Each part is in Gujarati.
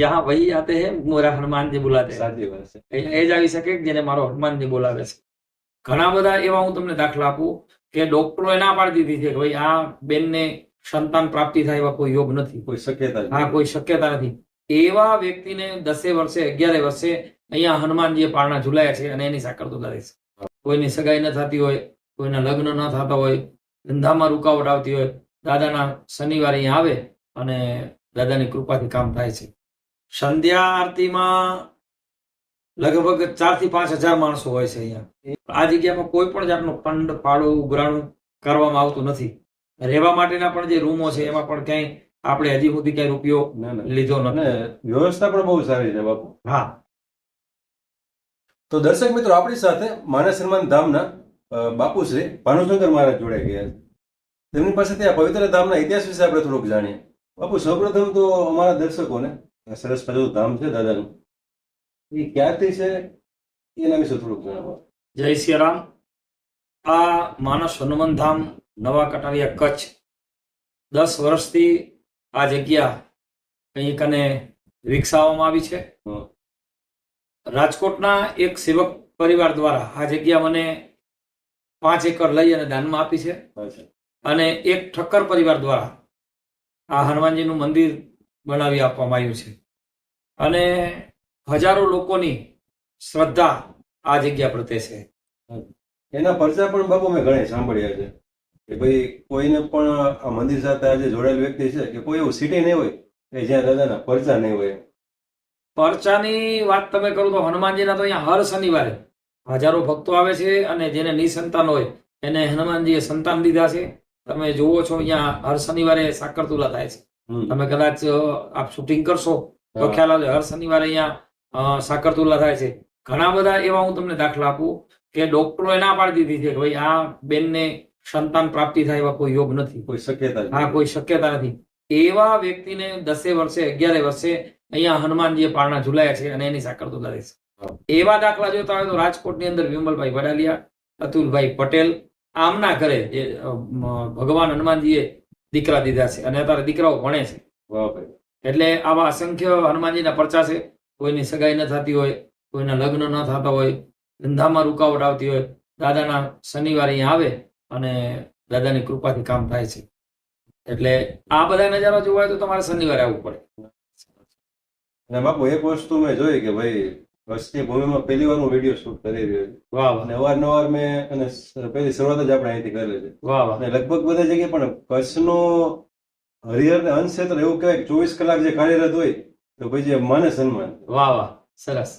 યા વહી આતે હે મોરા હનુમાનજી બોલાતે સાચી વાત છે. એ જ આવી શકે જેને મારો હનુમાનજી બોલાવે છે. ઘણા બધા એવા હું તમને દાખલા આપું કે ડોક્ટરો એ ના પાડી દીધી છે કે ભાઈ આ બેનને સંતાન પ્રાપ્તિ થાય એવા કોઈ યોગ નથી. કોઈ શક્યતા હા કોઈ શક્યતા નથી. એવા વ્યક્તિને દસે વર્ષે અગિયારે વર્ષે અહીંયા હનુમાનજીએ પારણા ઝુલાયા છે અને એની સાકર તો કરે છે. કોઈની સગાઈ ન થતી હોય કોઈના લગ્ન ન થતા હોય ધંધામાં રૂકાવટ આવતી હોય દાદાના શનિવારે અહીંયા આવે અને દાદાની કૃપાથી કામ થાય છે. સંધ્યા આરતીમાં લગભગ ચારથી પાંચ હજાર માણસો હોય છે અહીંયા. આ જગ્યામાં કોઈ પણ જાતનું પંડ ફાળું ઉઘરાણું કરવામાં આવતું નથી. રહેવા માટેના પણ જે રૂમો છે એમાં પણ ક્યાંય આપણે હજી સુધી ક્યાંય રૂપિયો લીધો નથી. વ્યવસ્થા પણ બહુ સારી છે બાપુ. હા. તો દર્શક મિત્રો આપણી સાથે માનસ સન્માન ધામના બાપુ બાપુશ્રી ભાનુશંકર મહારાજ જોડાઈ ગયા છે. તેમની પાસેથી આ પવિત્ર ધામના ઇતિહાસ વિશે આપણે થોડુંક જાણીએ. બાપુ સૌપ્રથમ તો અમારા દર્શકોને સરસ મજાનું ધામ છે દાદાનું. એ ક્યારથી છે? એના વિશે થોડુંક જણાવો. જય શ્રી રામ આ માનસ હનુમાન ધામ નવા કટારિયા કચ્છ. દસ વર્ષથી આ જગ્યા કંઈક અને વિકસાવવામાં આવી છે. રાજકોટના એક સેવક પરિવાર દ્વારા આ જગ્યા મને પાંચ એકર લઈ અને દાનમાં આપી છે. અને એક ઠક્કર પરિવાર દ્વારા આ હનુમાનજીનું મંદિર બનાવી આપવામાં આવ્યું છે. અને હજારો લોકોની શ્રદ્ધા આ જગ્યા પ્રત્યે છે. એના પરચા પણ બાબુ મેં ઘણા સાંભળ્યા છે કે ભાઈ કોઈને પણ આ મંદિર સાથે આજે જોડાયેલ વ્યક્તિ છે કે કોઈ એવું સિટી નહીં હોય કે જ્યાં દાદાના પરચા નહીં હોય. પરચાની વાત તમે કરો તો હનુમાનજીના તો અહીંયા હર શનિવારે હજારો ભક્તો આવે છે અને જેને નિસંતાન હોય એને હનુમાનજીએ સંતાન દીધા છે. તમે જુઓ છો અહીંયા હર શનિવારે સાકર તુલા થાય છે. તમે કદાચ આપ શૂટિંગ કરશો તો ખ્યાલ આવશે. હર શનિવારે અહીંયા સાકરતુલા થાય છે. ઘણા બધા એવા હું તમને દાખલા આપું કે ડોક્ટરો ના પાડી દીધી છે કે ભાઈ આ બેનને સંતાન પ્રાપ્તિ થાય એવા કોઈ યોગ નથી. કોઈ શક્યતા હા કોઈ શક્યતા નથી. એવા વ્યક્તિને દસે વર્ષે અગિયારે વર્ષે અહીંયા હનુમાનજીએ પારણા ઝુલાયા છે અને એની સાકર તો કરે છે એવા દાખલા જોતા હોય તો રાજકોટની અંદર વિમલભાઈ વડાલિયા અતુલભાઈ પટેલ આમના ઘરે જે ભગવાન હનુમાનજીએ દીકરા દીધા છે. અને અત્યારે દીકરાઓ ભણે છે. એટલે આવા અસંખ્ય હનુમાનજીના પરચા છે. કોઈની સગાઈ ન થતી હોય, કોઈના લગ્ન ન થતા હોય, ધંધામાં રૂકાવટ આવતી હોય, દાદાના શનિવારે અહીંયા આવે અને દાદાની કૃપાથી કામ થાય છે. એટલે આ બધા નજારા જોવા હોય તો તમારે શનિવારે આવવું પડે. બાપુ, એક વસ્તુ મેં જોઈ કે ભાઈ વસ્તી ભૂમિમાં પહેલી વાર હું વીડિયો શૂટ કરી રહ્યો છું. વાહ અને અવારનવાર મેં અને પહેલી શરૂઆત જ આપણે અહીંથી કરેલી છે. વાહ અને લગભગ બધા જગ્યાએ પણ કચ્છનો હરિહર ને અંશ ક્ષેત્ર એવું કહેવાય કે ચોવીસ કલાક જે કાર્યરત હોય તો ભાઈ જે માને સન્માન. વાહ વાહ. સરસ.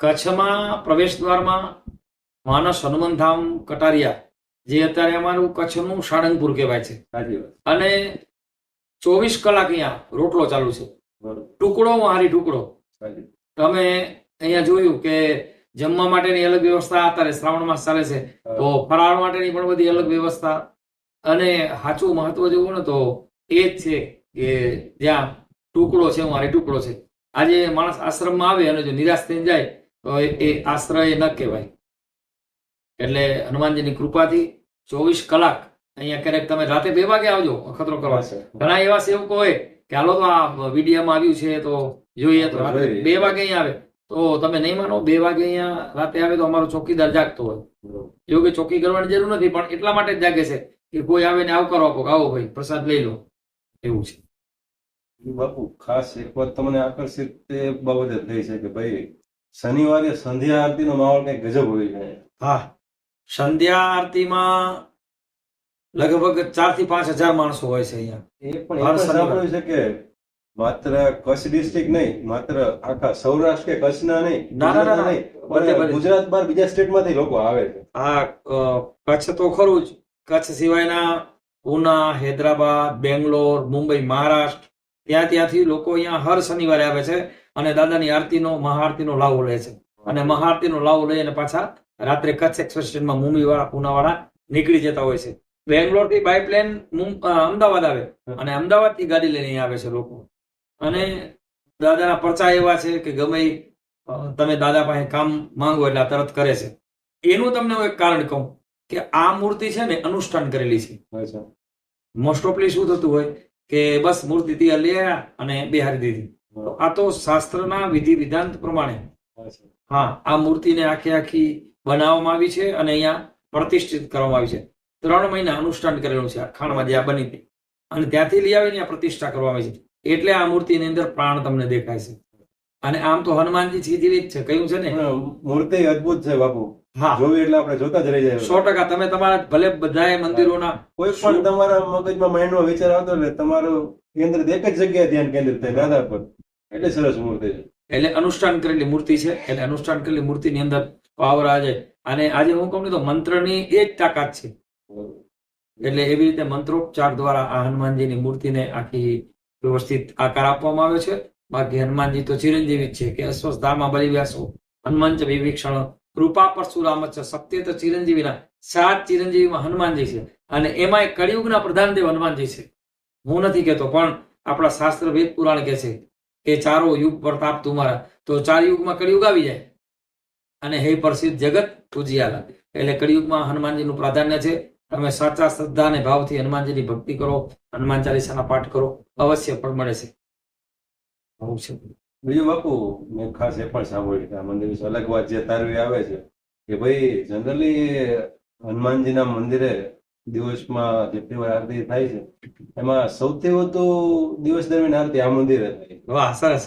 કચ્છમાં પ્રવેશ દ્વારમાં માનસ હનુમાન ધામ કટારિયા જે અત્યારે અમારું કચ્છનું સાળંગપુર કહેવાય છે. અને ચોવીસ કલાક અહીંયા રોટલો ચાલુ છે. ટુકડો. મારી ટુકડો તમે અહીંયા જોયું કે જમવા માટેની અલગ વ્યવસ્થા અત્યારે શ્રાવણ માસ ચાલે છે. તો ફરાળ માટેની પણ બધી અલગ વ્યવસ્થા. અને સાચું મહત્વ જોવું ને તો એ જ છે કે જ્યાં ટુકડો છે મારે ટુકડો છે. આજે માણસ આશ્રમમાં આવે અને જો નિરાશ થઈને જાય તો એ- આશ્રય ન કહેવાય. એટલે હનુમાનજીની કૃપાથી ચોવીસ કલાક અહીંયા ક્યારેક તમે રાતે બે વાગે આવજો અખતરો કરવા. ઘણા એવા સેવકો હોય કે હાલો તો આ વિડીયોમાં આવ્યું છે તો જોઈએ તો બે વાગે અહીંયા આવે. તો તમે નહીં માનો બે વાગે અહીંયા રાતે આવે તો અમારો ચોકીદાર જાગતો હોય. એવું કે ચોકી કરવાની જરૂર નથી પણ એટલા માટે જ જાગે છે કે કોઈ આવે ને આવકારો આપો આવો ભાઈ પ્રસાદ લઈ લો. એવું છે. બાપુ ખાસ એક વાત તમને આકર્ષિત તે બાબતે થઈ છે કે ભાઈ શનિવારે સંધ્યા આરતી નો માહોલ કઈ ગજબ હોય છે. હા. સંધ્યા આરતીમાં લગભગ ચારથી પાંચ હજાર માણસો હોય છે અહીંયા. એ પણ જ. સાંભળ્યું છે કે માત્ર કચ્છ ડિસ્ટ્રિક્ટ નહીં માત્ર આખા સૌરાષ્ટ્ર કે કચ્છના નહીં ના. ગુજરાત બહાર બીજા સ્ટેટમાંથી લોકો આવે છે. હા કચ્છ તો ખરું જ. કચ્છ સિવાયના પુના હૈદરાબાદ બેંગ્લોર મુંબઈ મહારાષ્ટ્ર ત્યાં ત્યાંથી લોકો અહીંયા હર શનિવારે આવે છે અને દાદાની આરતીનો મહાઆરતીનો લાવો લે છે. અને મહાઆરતીનો લાવો લઈ અને પાછા રાત્રે કચ્છ એક્સપ્રેસ ટ્રેનમાં મુંબઈ વાળા પુના વાળા નીકળી જતા હોય છે. બેંગ્લોરથી બાય પ્લેન અમદાવાદ આવે. અને અમદાવાદથી ગાડી લઈને આવે છે લોકો. અને દાદાના પરચા એવા છે કે ગમે તમે દાદા પાસે કામ માંગો એટલે આ તરત કરે છે. એનું તમને હું એક કારણ કહું કે આ મૂર્તિ છે ને અનુષ્ઠાન કરેલી છે. મોસ્ટ ઓફલી શું થતું હોય કે બસ મૂર્તિ તૈયાર લઈ અને બિહારી દીધી. આ તો શાસ્ત્રના વિધિ વિધાન પ્રમાણે. હા આ મૂર્તિને આખી આખી બનાવવામાં આવી છે અને અહીંયા પ્રતિષ્ઠિત કરવામાં આવી છે. ત્રણ મહિના અનુષ્ઠાન કરેલું છે આ ખાણમાં જે આ બની હતી. અને ત્યાંથી લઈ આવીને આ પ્રતિષ્ઠા કરવામાં આવી છે. એટલે આ મૂર્તિની અંદર પ્રાણ તમને દેખાય છે. અને આમ તો હનુમાનજી સીધી જ છે. કયું છે ને? મૂર્તિ અદભુત છે બાપુ. હા. જોવી એટલે આપણે જોતા જ રહી જાય સો ટકા તમે તમારા ભલે બધા મંદિરોના કોઈ પણ તમારા મગજમાં માઇન્ડમાં વિચાર આવતો એટલે તમારું કેન્દ્ર એક જ જગ્યાએ ધ્યાન કેન્દ્રિત થાય દાદા પર. એટલે સરસ મૂર્તિ છે. એટલે અનુષ્ઠાન કરેલી મૂર્તિ છે. એટલે અનુષ્ઠાન કરેલી મૂર્તિની અંદર પાવર આજે. અને આજે હું કહું ને તો મંત્રની એ જ તાકાત છે. એટલે એવી રીતે મંત્રોપચાર દ્વારા આ હનુમાનજીની મૂર્તિને આખી વ્યવસ્થિત આકાર આપવામાં આવ્યો છે. બાકી હનુમાનજી તો ચિરંજીવી છે. કે અસ્વસ્થામાં બલિ વ્યાસો. હનુમાન ચ વિભીક્ષણ. કૃપા પરશુરામ છે. સત્ય તો ચિરંજીવીના સાત ચિરંજીવીમાં હનુમાનજી છે. અને એમાં કળિયુગના પ્રધાનદેવ હનુમાનજી છે. હું નથી કહેતો, પણ આપણા શાસ્ત્ર વેદ પુરાણ કહે છે કે ચારો યુગ પ્રતાપ તુમારા તો ચાર યુગમાં કળિયુગ આવી જાય. અને હે પ્રસિદ્ધ જગત ઉજિયાલા એટલે કળિયુગમાં હનુમાનજીનું પ્રાધાન્ય છે. તમે સાચા શ્રદ્ધા અને ભાવથી હનુમાનજીની ભક્તિ કરો હનુમાન ચાલીસાના પાઠ કરો અવશ્ય ફળ મળે છે. બીજું બાપુ મેં ખાસ એ પણ સાંભળ્યું કે આ મંદિર વિશે અલગ વાત જે તારવી આવે છે કે ભાઈ જનરલી હનુમાનજીના મંદિરે દિવસમાં જેટલી વાર આરતી થાય છે એમાં સૌથી વધુ દિવસ દરમિયાન આરતી આ મંદિરે થાય વાહ સરસ.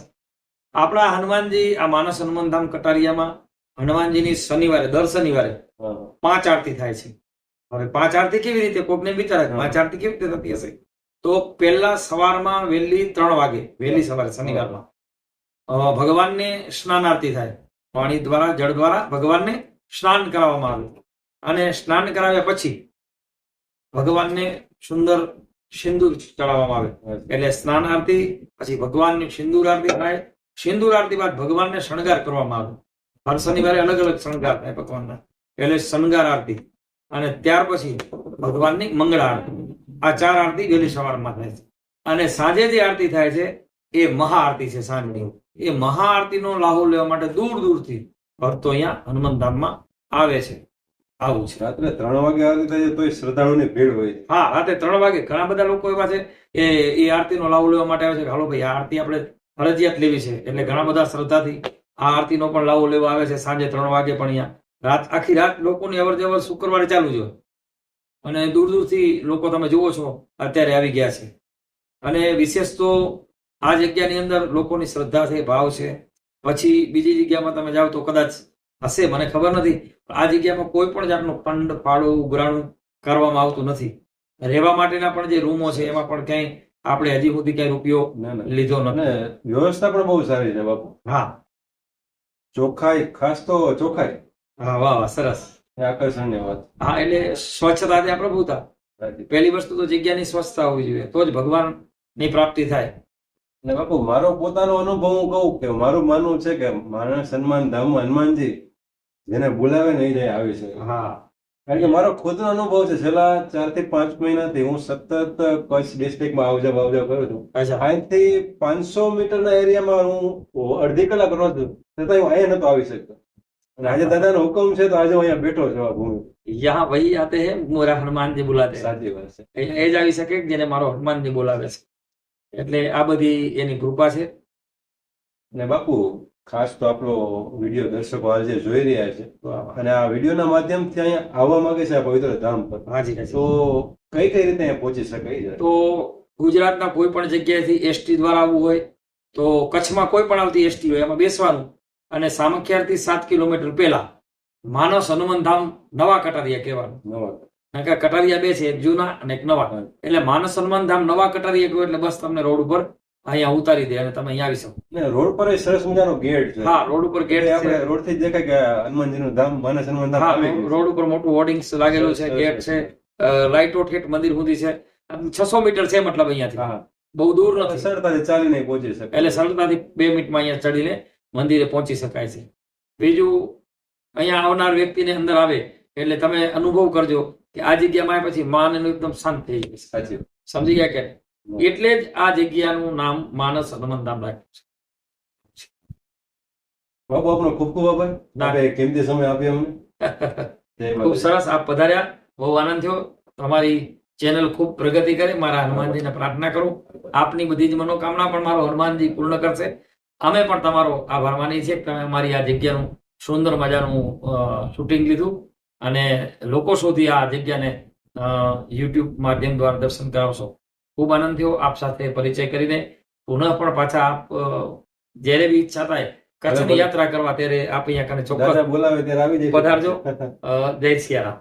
આપણા હનુમાનજી આ માનસ હનુમાનધામ કટારિયામાં હનુમાનજીની શનિવારે દર શનિવારે પાંચ આરતી થાય છે. હવે પાંચ આરતી કેવી રીતે? કોકને વિચારે પાંચ આરતી કેવી રીતે થતી હશે? તો પહેલા સવારમાં વહેલી ત્રણ વાગે વહેલી સવારે શનિવારમાં ભગવાનને સ્નાન આરતી થાય. પાણી દ્વારા જળ દ્વારા ભગવાનને સ્નાન કરાવવામાં આવે. અને સ્નાન કરાવ્યા પછી ભગવાનને સુંદર સિંદૂર ચડાવવામાં આવે. એટલે સ્નાન આરતી પછી ભગવાનની સિંદૂર આરતી થાય. સિંદૂર આરતી બાદ ભગવાનને શણગાર કરવામાં આવે. હર શનિવારે અલગ અલગ શણગાર થાય ભગવાનના. એટલે શણગાર આરતી. અને ત્યાર પછી ભગવાનની મંગળ આરતી. આ ચાર આરતી વહેલી સવારમાં થાય છે. અને સાંજે જે આરતી થાય છે એ મહાઆરતી છે સાંજની. એ મહાઆરતીનો લાહો લેવા માટે દૂર દૂરથી ભક્તો અહીંયા હનુમાન ધામમાં આવે છે. આવું છે. રાત્રે ત્રણ વાગે આરતી થાય છે તોય શ્રદ્ધાળુની ભીડ હોય હા રાતે ત્રણ વાગે ઘણા બધા લોકો એવા છે એ એ આરતીનો લાહો લેવા માટે આવે છે હાલો ભાઈ આ આરતી આપણે ફરજિયાત લેવી છે. એટલે ઘણા બધા શ્રદ્ધાથી આ આરતીનો પણ લાવો લેવા આવે છે સાંજે ત્રણ વાગે પણ અહીંયા. રાત આખી રાત લોકોની અવર જવર શુક્રવારે ચાલુ જ હોય. અને દૂર દૂરથી લોકો તમે જુઓ છો અત્યારે આવી ગયા છે. અને વિશેષ તો આ જગ્યાની અંદર લોકોની શ્રદ્ધા છે ભાવ છે. પછી બીજી જગ્યામાં તમે જાઓ તો કદાચ હશે મને ખબર નથી. આ જગ્યામાં કોઈ પણ જાતનું ફંડ ફાળું ઉઘરાણું કરવામાં આવતું નથી. રહેવા માટેના પણ જે રૂમો છે એમાં પણ ક્યાંય આપણે હજી સુધી ક્યાંય રૂપિયો લીધો નથી. વ્યવસ્થા પણ બહુ સારી છે બાપુ. હા. ચોખ્ખાઈ ખાસ તો ચોખ્ખાઈ. હા વાહ વાહ સરસ. આકર્ષણની વાત. હા એટલે સ્વચ્છતા ત્યાં પ્રભુતા પહેલી વસ્તુ તો જગ્યાની સ્વચ્છતા હોવી જોઈએ તો જ ભગવાનની પ્રાપ્તિ થાય. અને બાપુ મારો પોતાનો અનુભવ હું કહું કે મારું માનવું છે કે મારા સન્માન ધામ હનુમાનજી જેને બોલાવે નહીં જાય આવી છે હા. કારણ કે મારો ખુદનો અનુભવ છે છેલ્લા ચારથી પાંચ મહિનાથી હું સતત કચ્છ ડિસ્ટ્રિક્ટમાં આવજા બાવજા કરું છું. અચ્છા. અહીંથી પાંચસો મીટરના એરિયામાં હું અડધી કલાક રહું છું છતાં હું અહીંયા નતો આવી શકતો. અને આજે દાદાનો હુકમ છે તો આજે હું અહીંયા બેઠો છું આ ભૂમિ. યહાં વહી આતે હે મોરા હનુમાનજી બોલાતે. સાચી વાત છે. અહીંયા એ જ આવી શકે જેને મારો હનુમાનજી બોલાવે છે. એટલે આ બધી એની કૃપા છે. ને બાપુ ખાસ તો આપણો વીડિયો દર્શકો આજે જોઈ રહ્યા છે. અને આ વિડીયોના માધ્યમથી અહીંયા આવવા માંગે છે આ પવિત્ર ધામ પર. હાજી તો કઈ કઈ રીતે અહીંયા પહોંચી શકાય તો ગુજરાતના કોઈ પણ જગ્યાએથી એસટી દ્વારા આવવું હોય તો કચ્છમાં કોઈ પણ આવતી એસટી હોય એમાં બેસવાનું. અને સામખિયારથી સાત કિલોમીટર પહેલા માનસ હનુમાન ધામ નવા કટારિયા કહેવાનું. નવા. કારણ કે કટારિયા બે છે એક જૂના અને એક નવા. એટલે માનસ હનુમાનધામ નવા કટારિયા કહો એટલે બસ તમને રોડ ઉપર અહીંયા ઉતારી દે અને તમે અહીંયા આવી શકો. રોડ પર સરસ મજાનો ગેટ છે. હા રોડ ઉપર ગેટ આપણે રોડથી દેખાય કે હનુમાનજીનું ધામ માનસ હનુમાન ધામ. રોડ ઉપર મોટું હોર્ડિંગ્સ લાગેલું છે ગેટ છે. લાઇટો ઠેઠ મંદિર સુધી છે. છસો મીટર છે મતલબ અહીંયાથી. બહુ દૂર નથી. સરળતાથી ચાલીને પહોંચી શકે એટલે સરળતાથી બે મિનિટમાં અહીંયા ચડીને મંદિરે પહોંચી શકાય છે. બીજું અહીંયા આવનાર વ્યક્તિને અંદર આવે એટલે તમે અનુભવ કરજો કે આ જગ્યામાં આવ્યા પછી માન એનું એકદમ શાંત થઈ ગયું સમજી ગયા કે એટલે જ આ જગ્યાનું નામ માનસ હનુમાન ધામ રાખ્યું બાપુ આપનો ખૂબ ખૂબ આભાર. ના. આપણે કિંમતી સમય આપ્યો અમને? ખૂબ સરસ આપ પધાર્યા. બહુ આનંદ થયો. તમારી ચેનલ ખૂબ પ્રગતિ કરે. મારા હનુમાનજીને પ્રાર્થના કરું. આપની બધી જ મનોકામના પણ મારો હનુમાનજી પૂર્ણ કરશે. અમે પણ તમારો આભાર માનીએ છીએ. તમે અમારી આ જગ્યાનું સુંદર મજાનું શૂટિંગ લીધું અને લોકો સુધી આ જગ્યાને યુટ્યુબ માધ્યમ દ્વારા દર્શન કરાવશો. ખૂબ આનંદ થયો આપ સાથે પરિચય કરીને. પુનઃ પણ પાછા આપ જ્યારે બી ઈચ્છા થાય કચ્છની યાત્રા કરવા ત્યારે આપ અહીંયા કને ચોક્કસ બોલાવે ત્યારે આવી જાય પધારજો. જય સિયારામ.